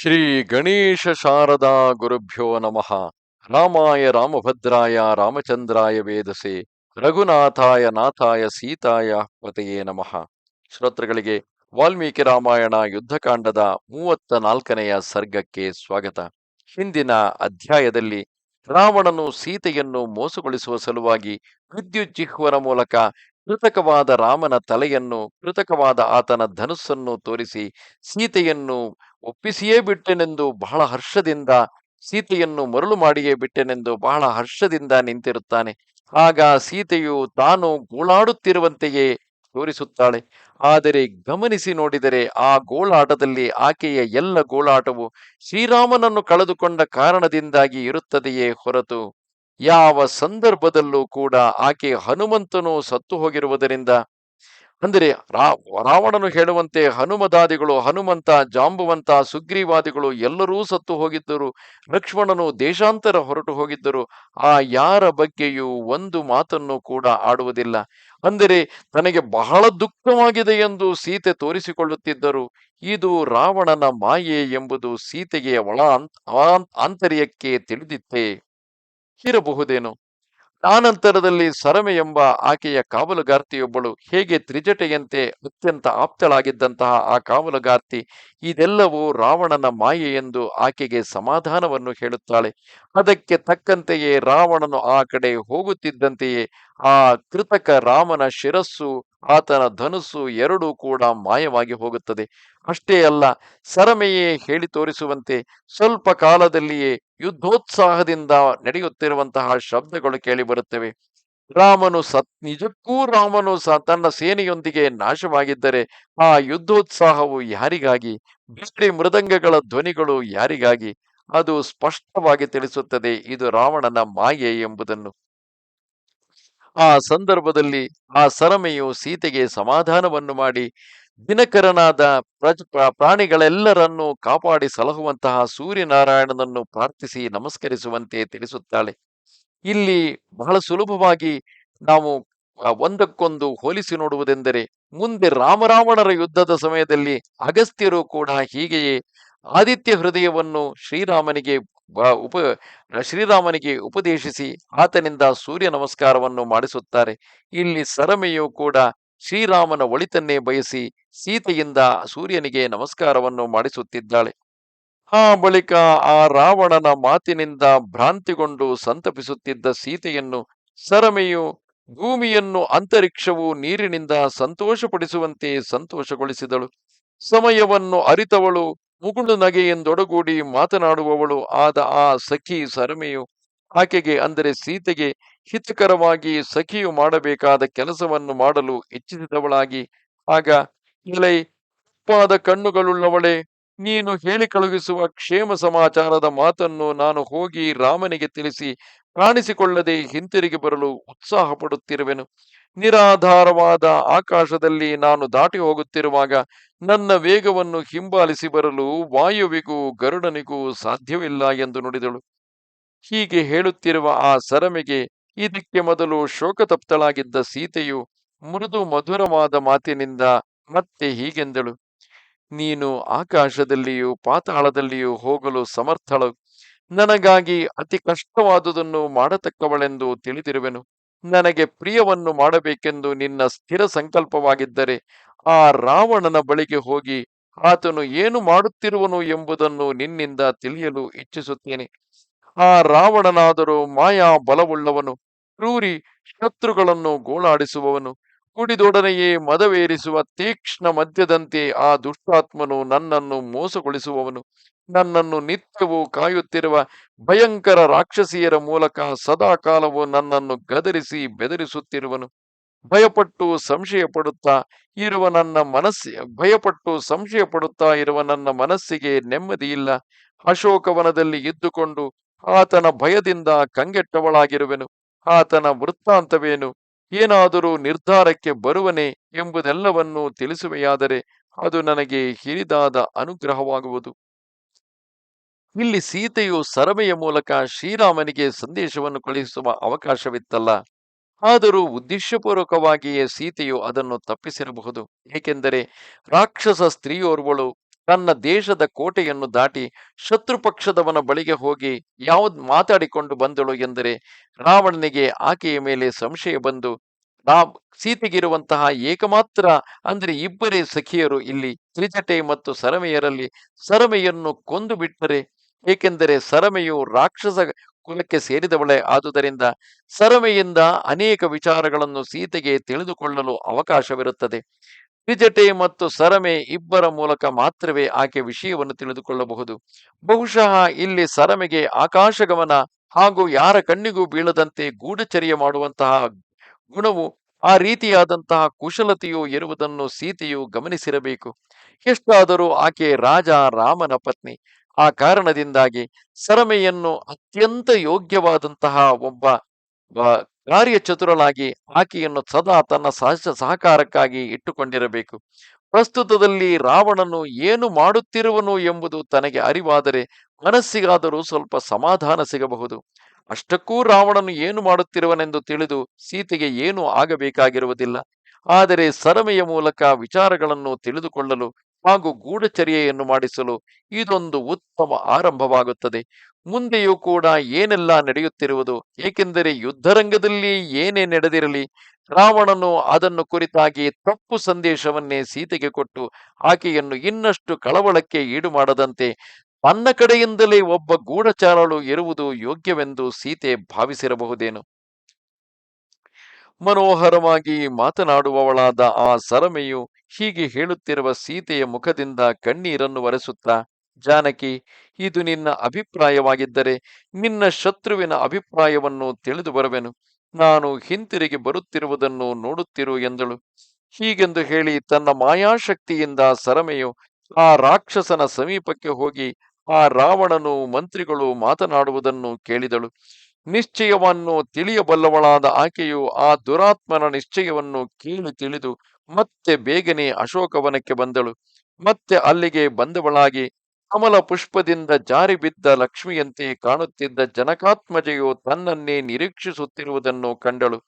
ಶ್ರೀ ಗಣೇಶ ಶಾರದಾ ಗುರುಭ್ಯೋ ನಮಃ. ರಾಮಾಯ ರಾಮಭದ್ರಾಯ ರಾಮಚಂದ್ರಾಯ ವೇದಸೆ. ರಘುನಾಥಾಯ ನಾಥಾಯ ಸೀತಾಯ ಪತೆಯೇ ನಮಃ. ಶ್ರೋತೃಗಳಿಗೆ ವಾಲ್ಮೀಕಿ ರಾಮಾಯಣ ಯುದ್ಧಕಾಂಡದ ಮೂವತ್ತ ನಾಲ್ಕನೆಯ ಸರ್ಗಕ್ಕೆ ಸ್ವಾಗತ. ಹಿಂದಿನ ಅಧ್ಯಾಯದಲ್ಲಿ ರಾವಣನು ಸೀತೆಯನ್ನು ಮೋಸಗೊಳಿಸುವ ಸಲುವಾಗಿ ವಿದ್ಯುಜ್ಜಿಹ್ವನ ಮೂಲಕ ಕೃತಕವಾದ ರಾಮನ ತಲೆಯನ್ನು, ಕೃತಕವಾದ ಆತನ ಧನುಸ್ಸನ್ನು ತೋರಿಸಿ ಸೀತೆಯನ್ನು ಒಪ್ಪಿಸಿಯೇ ಬಿಟ್ಟೆನೆಂದು ಬಹಳ ಹರ್ಷದಿಂದ, ಸೀತೆಯನ್ನು ಮರಳು ಮಾಡಿಯೇ ಬಿಟ್ಟೆನೆಂದು ಬಹಳ ಹರ್ಷದಿಂದ ನಿಂತಿರುತ್ತಾನೆ. ಆಗ ಸೀತೆಯು ತಾನು ಗೋಳಾಡುತ್ತಿರುವಂತೆಯೇ ತೋರಿಸುತ್ತಾಳೆ. ಆದರೆ ಗಮನಿಸಿ ನೋಡಿದರೆ ಆ ಗೋಳಾಟದಲ್ಲಿ ಆಕೆಯ ಎಲ್ಲ ಗೋಳಾಟವು ಶ್ರೀರಾಮನನ್ನು ಕಳೆದುಕೊಂಡ ಕಾರಣದಿಂದಾಗಿ ಇರುತ್ತದೆಯೇ ಹೊರತು ಯಾವ ಸಂದರ್ಭದಲ್ಲೂ ಕೂಡ ಆಕೆ ಹನುಮಂತನು ಸತ್ತು ಹೋಗಿರುವುದರಿಂದ, ಅಂದರೆ ರಾವಣನು ಹೇಳುವಂತೆ ಹನುಮದಾದಿಗಳು, ಹನುಮಂತ, ಜಾಂಬುವಂತ, ಸುಗ್ರೀವಾದಿಗಳು ಎಲ್ಲರೂ ಸತ್ತು ಹೋಗಿದ್ದರು. ಲಕ್ಷ್ಮಣನು ದೇಶಾಂತರ ಹೊರಟು ಹೋಗಿದ್ದರು. ಆ ಯಾರ ಬಗ್ಗೆಯೂ ಒಂದು ಮಾತನ್ನು ಕೂಡ ಆಡುವುದಿಲ್ಲ. ಅಂದರೆ ತನಗೆ ಬಹಳ ದುಃಖವಾಗಿದೆ ಎಂದು ಸೀತೆ ತೋರಿಸಿಕೊಳ್ಳುತ್ತಿದ್ದರು. ಇದು ರಾವಣನ ಮಾಯೆ ಎಂಬುದು ಸೀತೆಗೆ ಒಳ ಆಂತರ್ಯಕ್ಕೆ ತಿಳಿದಿತ್ತೇ. ಇರಬಹುದೇನೋ ಆನಂತರದಲ್ಲಿ ಸರಮೆ ಎಂಬ ಆಕೆಯ ಕಾವಲುಗಾರ್ತಿಯೊಬ್ಬಳು ಹೇಗೆ ತ್ರಿಜಟೆಯಂತೆ ಅತ್ಯಂತ ಆಪ್ತಳಾಗಿದ್ದಂತಹ ಆ ಕಾವಲುಗಾರ್ತಿ, ಇದೆಲ್ಲವೂ ರಾವಣನ ಮಾಯೆ ಎಂದು ಆಕೆಗೆ ಸಮಾಧಾನವನ್ನು ಹೇಳುತ್ತಾಳೆ. ಅದಕ್ಕೆ ತಕ್ಕಂತೆಯೇ ರಾವಣನು ಆ ಕಡೆ ಹೋಗುತ್ತಿದ್ದಂತೆಯೇ ಆ ಕೃತಕ ರಾಮನ ಶಿರಸ್ಸು, ಆತನ ಧನುಸ್ಸು ಎರಡೂ ಕೂಡ ಮಾಯವಾಗಿ ಹೋಗುತ್ತದೆ. ಅಷ್ಟೇ ಅಲ್ಲ, ಸರಮೆಯೇ ಹೇಳಿ ತೋರಿಸುವಂತೆ ಸ್ವಲ್ಪ ಕಾಲದಲ್ಲಿಯೇ ಯುದ್ಧೋತ್ಸಾಹದಿಂದ ನಡೆಯುತ್ತಿರುವಂತಹ ಶಬ್ದಗಳು ಕೇಳಿಬರುತ್ತವೆ ರಾಮನು ಸತ್, ನಿಜಕ್ಕೂ ರಾಮನು ಸ, ತನ್ನ ಸೇನೆಯೊಂದಿಗೆ ನಾಶವಾಗಿದ್ದರೆ ಆ ಯುದ್ಧೋತ್ಸಾಹವು ಯಾರಿಗಾಗಿ, ಬೇರೆ ಮೃದಂಗಗಳ ಧ್ವನಿಗಳು ಯಾರಿಗಾಗಿ, ಅದು ಸ್ಪಷ್ಟವಾಗಿ ತಿಳಿಸುತ್ತದೆ, ಇದು ರಾವಣನ ಮಾಯೆ ಎಂಬುದನ್ನು. ಆ ಸಂದರ್ಭದಲ್ಲಿ ಆ ಸರಮೆಯು ಸೀತೆಗೆ ಸಮಾಧಾನವನ್ನು ಮಾಡಿ ದಿನಕರನಾದ ಪ್ರಜ ಪ್ರಾಣಿಗಳೆಲ್ಲರನ್ನೂ ಕಾಪಾಡಿ ಸಲಹುವಂತಹ ಸೂರ್ಯನಾರಾಯಣನನ್ನು ಪ್ರಾರ್ಥಿಸಿ ನಮಸ್ಕರಿಸುವಂತೆ ತಿಳಿಸುತ್ತಾಳೆ. ಇಲ್ಲಿ ಬಹಳ ಸುಲಭವಾಗಿ ನಾವು ಒಂದಕ್ಕೊಂದು ಹೋಲಿಸಿ ನೋಡುವುದೆಂದರೆ, ಮುಂದೆ ರಾಮರಾವಣರ ಯುದ್ಧದ ಸಮಯದಲ್ಲಿ ಅಗಸ್ತ್ಯರು ಕೂಡ ಹೀಗೆಯೇ ಆದಿತ್ಯ ಹೃದಯವನ್ನು ಶ್ರೀರಾಮನಿಗೆ ಉಪ ಶ್ರೀರಾಮನಿಗೆ ಉಪದೇಶಿಸಿ ಆತನಿಂದ ಸೂರ್ಯ ನಮಸ್ಕಾರವನ್ನು ಮಾಡಿಸುತ್ತಾರೆ. ಇಲ್ಲಿ ಸರಮೆಯು ಕೂಡ ಶ್ರೀರಾಮನ ಒಳಿತನ್ನೇ ಬಯಸಿ ಸೀತೆಯಿಂದ ಸೂರ್ಯನಿಗೆ ನಮಸ್ಕಾರವನ್ನು ಮಾಡಿಸುತ್ತಿದ್ದಾಳೆ. ಆ ಬಳಿಕ ಆ ರಾವಣನ ಮಾತಿನಿಂದ ಭ್ರಾಂತಿಗೊಂಡು ಸಂತಪಿಸುತ್ತಿದ್ದ ಸೀತೆಯನ್ನು, ಸರಮೆಯು ಭೂಮಿಯನ್ನು ಅಂತರಿಕ್ಷವು ನೀರಿನಿಂದ ಸಂತೋಷಪಡಿಸುವಂತೆ ಸಂತೋಷಗೊಳಿಸಿದಳು. ಸಮಯವನ್ನು ಅರಿತವಳು, ಮುಗುಳು ನಗೆಯೆಂದೊಡಗೂಡಿ ಮಾತನಾಡುವವಳು ಆದ ಆ ಸಖಿ ಸರಮೆಯು ಆಕೆಗೆ ಅಂದರೆ ಸೀತೆಗೆ ಹಿತಕರವಾಗಿ ಸಖಿಯು ಮಾಡಬೇಕಾದ ಕೆಲಸವನ್ನು ಮಾಡಲು ಇಚ್ಛಿಸಿದವಳಾಗಿ. ಆಗ ಇಲೈ ಉಪ್ಪಾದ ಕಣ್ಣುಗಳುಳ್ಳವಳೆ, ನೀನು ಹೇಳಿ ಕಳುಹಿಸುವ ಕ್ಷೇಮ ಸಮಾಚಾರದ ಮಾತನ್ನು ನಾನು ಹೋಗಿ ರಾಮನಿಗೆ ತಿಳಿಸಿ ಕಾಣಿಸಿಕೊಳ್ಳದೆ ಹಿಂತಿರುಗಿ ಬರಲು ಉತ್ಸಾಹ ಪಡುತ್ತಿರುವೆನು ನಿರಾಧಾರವಾದ ಆಕಾಶದಲ್ಲಿ ನಾನು ದಾಟಿ ಹೋಗುತ್ತಿರುವಾಗ ನನ್ನ ವೇಗವನ್ನು ಹಿಂಬಾಲಿಸಿ ಬರಲು ವಾಯುವಿಗೂ ಗರುಡನಿಗೂ ಸಾಧ್ಯವಿಲ್ಲ ಎಂದು ನುಡಿದಳು. ಹೀಗೆ ಹೇಳುತ್ತಿರುವ ಆ ಸರಮೆಗೆ ಇದಕ್ಕೆ ಮೊದಲು ಶೋಕತಪ್ತಳಾಗಿದ್ದ ಸೀತೆಯು ಮೃದು ಮಧುರವಾದ ಮಾತಿನಿಂದ ಮತ್ತೆ ಹೀಗೆಂದಳು. ನೀನು ಆಕಾಶದಲ್ಲಿಯೂ ಪಾತಾಳದಲ್ಲಿಯೂ ಹೋಗಲು ಸಮರ್ಥಳು. ನನಗಾಗಿ ಅತಿ ಕಷ್ಟವಾದುದನ್ನು ಮಾಡತಕ್ಕವಳೆಂದು ತಿಳಿದಿರುವೆನು. ನನಗೆ ಪ್ರಿಯವನ್ನು ಮಾಡಬೇಕೆಂದು ನಿನ್ನ ಸ್ಥಿರ ಸಂಕಲ್ಪವಾಗಿದ್ದರೆ ಆ ರಾವಣನ ಬಳಿಗೆ ಹೋಗಿ ಆತನು ಏನು ಮಾಡುತ್ತಿರುವನು ಎಂಬುದನ್ನು ನಿನ್ನಿಂದ ತಿಳಿಯಲು ಇಚ್ಛಿಸುತ್ತೇನೆ. ಆ ರಾವಣನಾದರೂ ಮಾಯಾ ಬಲವುಳ್ಳವನು ಕ್ರೂರಿ ಶತ್ರುಗಳನ್ನು ಗೋಳಾಡಿಸುವವನು. ಕುಡಿದೊಡನೆಯೇ ಮದವೇರಿಸುವ ತೀಕ್ಷ್ಣ ಮದ್ಯದಂತೆ ಆ ದುಷ್ಟಾತ್ಮನು ನನ್ನನ್ನು ಮೋಸಗೊಳಿಸುವವನು. ನನ್ನನ್ನು ನಿತ್ಯವೂ ಕಾಯುತ್ತಿರುವ ಭಯಂಕರ ರಾಕ್ಷಸಿಯರ ಮೂಲಕ ಸದಾಕಾಲವೂ ನನ್ನನ್ನು ಗದರಿಸಿ ಬೆದರಿಸುತ್ತಿರುವನು. ಭಯಪಟ್ಟು ಸಂಶಯ ಪಡುತ್ತಾ ಇರುವ ನನ್ನ ಮನಸ್ಸಿ, ಭಯಪಟ್ಟು ಸಂಶಯ ಪಡುತ್ತಾ ಇರುವ ನನ್ನ ಮನಸ್ಸಿಗೆ ನೆಮ್ಮದಿಯಿಲ್ಲ. ಅಶೋಕವನದಲ್ಲಿ ಇದ್ದುಕೊಂಡು ಆತನ ಭಯದಿಂದ ಕಂಗೆಟ್ಟವಳಾಗಿರುವೆನು. ಆತನ ವೃತ್ತಾಂತವೇನು? ಏನಾದರೂ ನಿರ್ಧಾರಕ್ಕೆ ಬರುವನೆ ಎಂಬುದೆಲ್ಲವನ್ನೂ ತಿಳಿಸುವೆಯಾದರೆ ಅದು ನನಗೆ ಹಿರಿದಾದ ಅನುಗ್ರಹವಾಗುವುದು. ಇಲ್ಲಿ ಸೀತೆಯು ಸರಮೆಯ ಮೂಲಕ ಶ್ರೀರಾಮನಿಗೆ ಸಂದೇಶವನ್ನು ಕಳುಹಿಸುವ ಅವಕಾಶವಿತ್ತಲ್ಲ. ಆದರೂ ಉದ್ದೇಶಪೂರ್ವಕವಾಗಿಯೇ ಸೀತೆಯು ಅದನ್ನು ತಪ್ಪಿಸಿರಬಹುದು. ಏಕೆಂದರೆ ರಾಕ್ಷಸ ಸ್ತ್ರೀಯೋರ್ವಳು ತನ್ನ ದೇಶದ ಕೋಟೆಯನ್ನು ದಾಟಿ ಶತ್ರು ಪಕ್ಷದವನ ಬಳಿಗೆ ಹೋಗಿ ಯಾವ್ದು ಮಾತಾಡಿಕೊಂಡು ಬಂದಳು ಎಂದರೆ ರಾವಣನಿಗೆ ಆಕೆಯ ಮೇಲೆ ಸಂಶಯ ಬಂದು ರಾ ಸೀತೆಗಿರುವಂತಹ ಏಕಮಾತ್ರ ಅಂದರೆ ಇಬ್ಬರೇ ಸಖಿಯರು ಇಲ್ಲಿ ತ್ರಿಜಟೆ ಮತ್ತು ಸರಮೆಯರಲ್ಲಿ ಸರಮೆಯನ್ನು ಕೊಂದು ಬಿಟ್ಟರೆ ಏಕೆಂದರೆ ಸರಮೆಯು ರಾಕ್ಷಸ ಕುಲಕ್ಕೆ ಸೇರಿದವಳೆ ಆದುದರಿಂದ ಸರಮೆಯಿಂದ ಅನೇಕ ವಿಚಾರಗಳನ್ನು ಸೀತೆಗೆ ತಿಳಿದುಕೊಳ್ಳಲು ಅವಕಾಶವಿರುತ್ತದೆ. ತ್ರಿಜಟೆ ಮತ್ತು ಸರಮೆ ಇಬ್ಬರ ಮೂಲಕ ಮಾತ್ರವೇ ಆಕೆ ವಿಷಯವನ್ನು ತಿಳಿದುಕೊಳ್ಳಬಹುದು. ಬಹುಶಃ ಇಲ್ಲಿ ಸರಮೆಗೆ ಆಕಾಶಗಮನ ಹಾಗೂ ಯಾರ ಕಣ್ಣಿಗೂ ಬೀಳದಂತೆ ಗೂಢಚರ್ಯ ಮಾಡುವಂತಹ ಗುಣವು ಆ ರೀತಿಯಾದಂತಹ ಕುಶಲತೆಯು ಇರುವುದನ್ನು ಸೀತೆಯು ಗಮನಿಸಿರಬೇಕು. ಎಷ್ಟಾದರೂ ಆಕೆ ರಾಜ ರಾಮನ ಪತ್ನಿ. ಆ ಕಾರಣದಿಂದಾಗಿ ಸರಮೆಯನ್ನು ಅತ್ಯಂತ ಯೋಗ್ಯವಾದಂತಹ ಒಬ್ಬ ಕಾರ್ಯಚತುರಳಾಗಿ ಆಕೆಯನ್ನು ಸದಾ ತನ್ನ ಸಹಸ ಸಹಕಾರಕ್ಕಾಗಿ ಇಟ್ಟುಕೊಂಡಿರಬೇಕು. ಪ್ರಸ್ತುತದಲ್ಲಿ ರಾವಣನು ಏನು ಮಾಡುತ್ತಿರುವನು ಎಂಬುದು ತನಗೆ ಅರಿವಾದರೆ ಮನಸ್ಸಿಗಾದರೂ ಸ್ವಲ್ಪ ಸಮಾಧಾನ ಸಿಗಬಹುದು. ಅಷ್ಟಕ್ಕೂ ರಾವಣನು ಏನು ಮಾಡುತ್ತಿರುವನೆಂದು ತಿಳಿದು ಸೀತೆಗೆ ಏನೂ ಆಗಬೇಕಾಗಿರುವುದಿಲ್ಲ. ಆದರೆ ಸರಮೆಯ ಮೂಲಕ ವಿಚಾರಗಳನ್ನು ತಿಳಿದುಕೊಳ್ಳಲು ಹಾಗೂ ಗೂಢಚರ್ಯೆಯನ್ನು ಮಾಡಿಸಲು ಇದೊಂದು ಉತ್ತಮ ಆರಂಭವಾಗುತ್ತದೆ. ಮುಂದೆಯೂ ಕೂಡ ಏನೆಲ್ಲ ನಡೆಯುತ್ತಿರುವುದು, ಏಕೆಂದರೆ ಯುದ್ಧರಂಗದಲ್ಲಿ ಏನೇ ನಡೆದಿರಲಿ, ರಾವಣನು ಅದನ್ನು ಕುರಿತಾಗಿ ತಪ್ಪು ಸಂದೇಶವನ್ನೇ ಸೀತೆಗೆ ಕೊಟ್ಟು ಆಕೆಯನ್ನು ಇನ್ನಷ್ಟು ಕಳವಳಕ್ಕೆ ಈಡು ಮಾಡದಂತೆ ತನ್ನ ಕಡೆಯಿಂದಲೇ ಒಬ್ಬ ಗೂಢಚಾರಳು ಇರುವುದು ಯೋಗ್ಯವೆಂದು ಸೀತೆ ಭಾವಿಸಿರಬಹುದೇನು? ಮನೋಹರವಾಗಿ ಮಾತನಾಡುವವಳಾದ ಆ ಸರಮೆಯು ಹೀಗೆ ಹೇಳುತ್ತಿರುವ ಸೀತೆಯ ಮುಖದಿಂದ ಕಣ್ಣೀರನ್ನು ಒರೆಸುತ್ತಾ, ಜಾನಕಿ, ಇದು ನಿನ್ನ ಅಭಿಪ್ರಾಯವಾಗಿದ್ದರೆ ನಿನ್ನ ಶತ್ರುವಿನ ಅಭಿಪ್ರಾಯವನ್ನು ತಿಳಿದು ಬರುವೆನು. ನಾನು ಹಿಂತಿರುಗಿ ಬರುತ್ತಿರುವುದನ್ನು ನೋಡುತ್ತಿರು ಎಂದಳು. ಹೀಗೆಂದು ಹೇಳಿ ತನ್ನ ಮಾಯಾಶಕ್ತಿಯಿಂದ ಸರಮೆಯು ಆ ರಾಕ್ಷಸನ ಸಮೀಪಕ್ಕೆ ಹೋಗಿ ಆ ರಾವಣನು ಮಂತ್ರಿಗಳು ಮಾತನಾಡುವುದನ್ನು ಕೇಳಿದಳು. ನಿಶ್ಚಯವನ್ನು ತಿಳಿಯಬಲ್ಲವಳಾದ ಆಕೆಯು ಆ ದುರಾತ್ಮನ ನಿಶ್ಚಯವನ್ನು ಕೀಳು ತಿಳಿದು ಮತ್ತೆ ಬೇಗನೆ ಅಶೋಕವನಕ್ಕೆ ಬಂದಳು. ಮತ್ತೆ ಅಲ್ಲಿಗೆ ಬಂದವಳಾಗಿ ಕಮಲ ಪುಷ್ಪದಿಂದ ಜಾರಿ ಬಿದ್ದ ಲಕ್ಷ್ಮಿಯಂತೆ ಕಾಣುತ್ತಿದ್ದ ಜನಕಾತ್ಮಜೆಯು ತನ್ನನ್ನೇ ನಿರೀಕ್ಷಿಸುತ್ತಿರುವುದನ್ನು ಕಂಡಳು.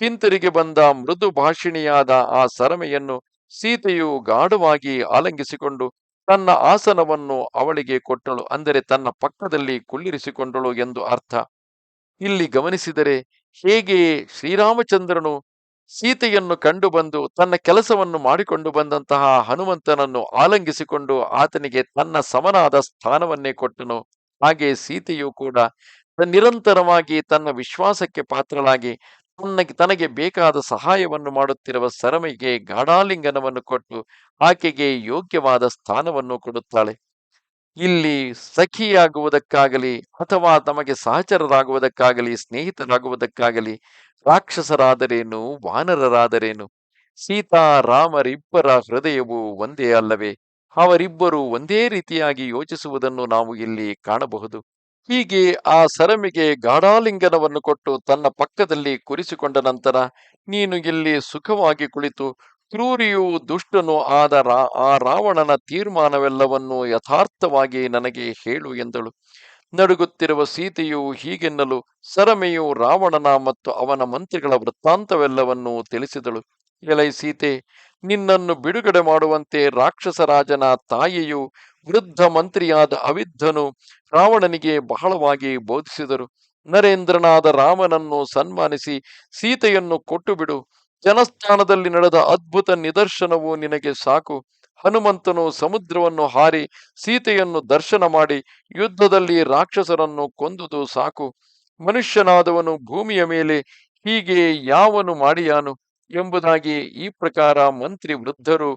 ಹಿಂತಿರುಗಿ ಬಂದ ಮೃದು ಭಾಷಿಣಿಯಾದ ಆ ಸರಮೆಯನ್ನು ಸೀತೆಯು ಗಾಢವಾಗಿ ಆಲಂಗಿಸಿಕೊಂಡು ತನ್ನ ಆಸನವನ್ನು ಅವಳಿಗೆ ಕೊಟ್ಟಳು. ಅಂದರೆ ತನ್ನ ಪಕ್ಕದಲ್ಲಿ ಕುಳ್ಳಿರಿಸಿಕೊಂಡಳು ಎಂದು ಅರ್ಥ. ಇಲ್ಲಿ ಗಮನಿಸಿದರೆ ಹೇಗೆ ಶ್ರೀರಾಮಚಂದ್ರನು ಸೀತೆಯನ್ನು ಕಂಡು ಬಂದು ತನ್ನ ಕೆಲಸವನ್ನು ಮಾಡಿಕೊಂಡು ಬಂದಂತಹ ಹನುಮಂತನನ್ನು ಆಲಂಗಿಸಿಕೊಂಡು ಆತನಿಗೆ ತನ್ನ ಸಮನಾದ ಸ್ಥಾನವನ್ನೇ ಕೊಟ್ಟನು. ಹಾಗೆ ಸೀತೆಯು ಕೂಡ ನಿರಂತರವಾಗಿ ತನ್ನ ವಿಶ್ವಾಸಕ್ಕೆ ಪಾತ್ರಳಾಗಿ ತನ್ನ ತನಗೆ ಬೇಕಾದ ಸಹಾಯವನ್ನು ಮಾಡುತ್ತಿರುವ ಸರಮೆಗೆ ಗಾಢಾಲಿಂಗನವನ್ನು ಕೊಟ್ಟು ಆಕೆಗೆ ಯೋಗ್ಯವಾದ ಸ್ಥಾನವನ್ನು ಕೊಡುತ್ತಾಳೆ. ಇಲ್ಲಿ ಸಖಿಯಾಗುವುದಕ್ಕಾಗಲಿ ಅಥವಾ ತಮಗೆ ಸಹಚರರಾಗುವುದಕ್ಕಾಗಲಿ, ಸ್ನೇಹಿತರಾಗುವುದಕ್ಕಾಗಲಿ, ರಾಕ್ಷಸರಾದರೇನು, ವಾನರರಾದರೇನು ಸೀತಾ ರಾಮರಿಬ್ಬರ ಹೃದಯವು ಒಂದೇ ಅಲ್ಲವೇ? ಅವರಿಬ್ಬರು ಒಂದೇ ರೀತಿಯಾಗಿ ಯೋಚಿಸುವುದನ್ನು ನಾವು ಇಲ್ಲಿ ಕಾಣಬಹುದು. ಹೀಗೆ ಆ ಸರಮಿಗೆ ಗಾಢಾಲಿಂಗನವನ್ನು ಕೊಟ್ಟು ತನ್ನ ಪಕ್ಕದಲ್ಲಿ ಕುರಿಸಿಕೊಂಡ ನಂತರ, ನೀನು ಇಲ್ಲಿ ಸುಖವಾಗಿ ಕುಳಿತು ಕ್ರೂರಿಯೂ ದುಷ್ಟನು ಆದ ಆ ರಾವಣನ ತೀರ್ಮಾನವೆಲ್ಲವನ್ನೂ ಯಥಾರ್ಥವಾಗಿ ನನಗೆ ಹೇಳು ಎಂದಳು. ನಡುಗುತ್ತಿರುವ ಸೀತೆಯು ಹೀಗೆನ್ನಲು, ಸರಮೆಯು ರಾವಣನ ಮತ್ತು ಅವನ ಮಂತ್ರಿಗಳ ವೃತ್ತಾಂತವೆಲ್ಲವನ್ನೂ ತಿಳಿಸಿದಳು. ಎಲೈ ಸೀತೆ, ನಿನ್ನನ್ನು ಬಿಡುಗಡೆ ಮಾಡುವಂತೆ ರಾಕ್ಷಸ ರಾಜನ ತಾಯಿಯು ವೃದ್ಧ ಮಂತ್ರಿಯಾದ ಅವಿದ್ಧನು ರಾವಣನಿಗೆ ಬಹಳವಾಗಿ ಬೋಧಿಸಿದರು. ನರೇಂದ್ರನಾದ ರಾಮನನ್ನು ಸನ್ಮಾನಿಸಿ ಸೀತೆಯನ್ನು ಕೊಟ್ಟು ಬಿಡು ಜನಸ್ಥಾನದಲ್ಲಿ ನಡೆದ ಅದ್ಭುತ ನಿದರ್ಶನವು ನಿನಗೆ ಸಾಕು. ಹನುಮಂತನು ಸಮುದ್ರವನ್ನು ಹಾರಿ ಸೀತೆಯನ್ನು ದರ್ಶನ ಮಾಡಿ ಯುದ್ಧದಲ್ಲಿ ರಾಕ್ಷಸರನ್ನು ಕೊಂದುದು ಸಾಕು. ಮನುಷ್ಯನಾದವನು ಭೂಮಿಯ ಮೇಲೆ ಹೀಗೆ ಯಾವನು ಮಾಡಿಯಾನು ಎಂಬುದಾಗಿ ಈ ಪ್ರಕಾರ ಮಂತ್ರಿ ವೃದ್ಧರು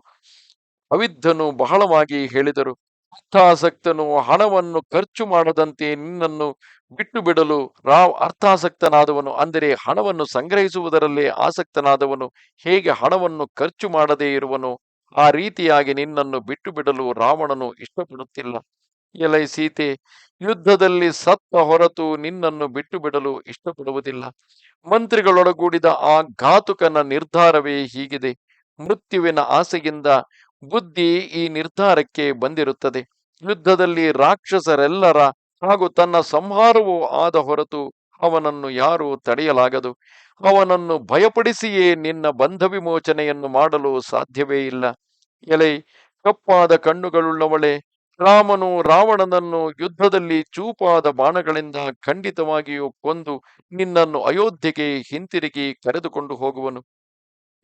ಅವಿದ್ಧನು ಬಹಳವಾಗಿ ಹೇಳಿದರು. ಅರ್ಥಾಸಕ್ತನು, ಹಣವನ್ನು ಖರ್ಚು ಮಾಡದಂತೆ ನಿನ್ನನ್ನು ಬಿಟ್ಟು ಬಿಡಲು ರಾವ್ ಅರ್ಥಾಸಕ್ತನಾದವನು. ಅಂದರೆ ಹಣವನ್ನು ಸಂಗ್ರಹಿಸುವುದರಲ್ಲೇ ಆಸಕ್ತನಾದವನು, ಹೇಗೆ ಹಣವನ್ನು ಖರ್ಚು ಮಾಡದೇ ಇರುವನು, ಆ ರೀತಿಯಾಗಿ ನಿನ್ನನ್ನು ಬಿಟ್ಟು ಬಿಡಲು ರಾವಣನು ಇಷ್ಟಪಡುತ್ತಿಲ್ಲ. ಎಲೈ ಸೀತೆ, ಯುದ್ಧದಲ್ಲಿ ಸತ್ತ ಹೊರತು ನಿನ್ನನ್ನು ಬಿಟ್ಟು ಬಿಡಲು ಇಷ್ಟಪಡುವುದಿಲ್ಲ. ಮಂತ್ರಿಗಳೊಳಗೂಡಿದ ಆ ಘಾತುಕನ ನಿರ್ಧಾರವೇ ಹೀಗಿದೆ. ಮೃತ್ಯುವಿನ ಆಸೆಯಿಂದ ಬುದ್ಧಿ ಈ ನಿರ್ಧಾರಕ್ಕೆ ಬಂದಿರುತ್ತದೆ. ಯುದ್ಧದಲ್ಲಿ ರಾಕ್ಷಸರೆಲ್ಲರ ಹಾಗೂ ತನ್ನ ಸಂಹಾರವೂ ಆದ ಹೊರತು ಅವನನ್ನು ಯಾರೂ ತಡೆಯಲಾಗದು. ಅವನನ್ನು ಭಯಪಡಿಸಿಯೇ ನಿನ್ನ ಬಂಧ ವಿಮೋಚನೆಯನ್ನು ಮಾಡಲು ಸಾಧ್ಯವೇ ಇಲ್ಲ. ಎಲೆ, ಕಪ್ಪಾದ ಕಣ್ಣುಗಳುಳ್ಳವಳೆ, ರಾಮನು ರಾವಣನನ್ನು ಯುದ್ಧದಲ್ಲಿ ಚೂಪಾದ ಬಾಣಗಳಿಂದ ಖಂಡಿತವಾಗಿಯೂ ಕೊಂದು ನಿನ್ನನ್ನು ಅಯೋಧ್ಯೆಗೆ ಹಿಂತಿರುಗಿ ಕರೆದುಕೊಂಡು ಹೋಗುವನು.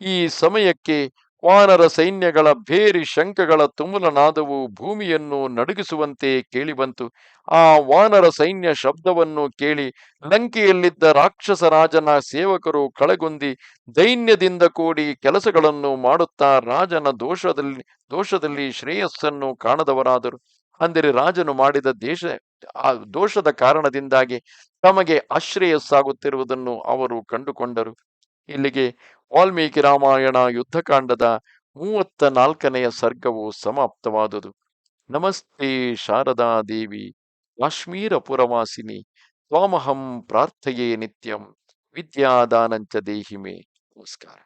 ಈ ಸಮಯಕ್ಕೆ ವಾನರ ಸೈನ್ಯಗಳ ಭೇರಿ ಶಂಖಗಳ ತುಮುಲನಾದವು ಭೂಮಿಯನ್ನು ನಡುಗಿಸುವಂತೆ ಕೇಳಿಬಂತು. ಆ ವಾನರ ಸೈನ್ಯ ಶಬ್ದವನ್ನು ಕೇಳಿ ಲಂಕೆಯಲ್ಲಿದ್ದ ರಾಕ್ಷಸ ರಾಜನ ಸೇವಕರು ಕಳೆಗುಂದಿ ದೈನ್ಯದಿಂದ ಕೂಡಿ ಕೆಲಸಗಳನ್ನು ಮಾಡುತ್ತಾ ರಾಜನ ದೋಷದಲ್ಲಿ ದೋಷದಲ್ಲಿ ಶ್ರೇಯಸ್ಸನ್ನು ಕಾಣದವರಾದರು. ಅಂದರೆ ರಾಜನು ಮಾಡಿದ ದೇಶ ದೋಷದ ಕಾರಣದಿಂದಾಗಿ ತಮಗೆ ಅಶ್ರೇಯಸ್ಸಾಗುತ್ತಿರುವುದನ್ನು ಅವರು ಕಂಡುಕೊಂಡರು. ಇಲ್ಲಿಗೆ ವಾಲ್ಮೀಕಿ ರಾಮಾಯಣ ಯುದ್ಧಕಾಂಡದ ಮೂವತ್ತ ನಾಲ್ಕನೆಯ ಸರ್ಗವು ಸಮಾಪ್ತವಾದುದು. ನಮಸ್ತೆ ಶಾರದಾ ದೇವಿ ಕಾಶ್ಮೀರ ಪುರವಾಸಿನಿ ತ್ವಾಮಹಂ ಪ್ರಾರ್ಥೆಯೇ ನಿತ್ಯಂ, ವಿದ್ಯಾದಾನಂಚ ದೇಹಿಮೆ. ನಮಸ್ಕಾರ.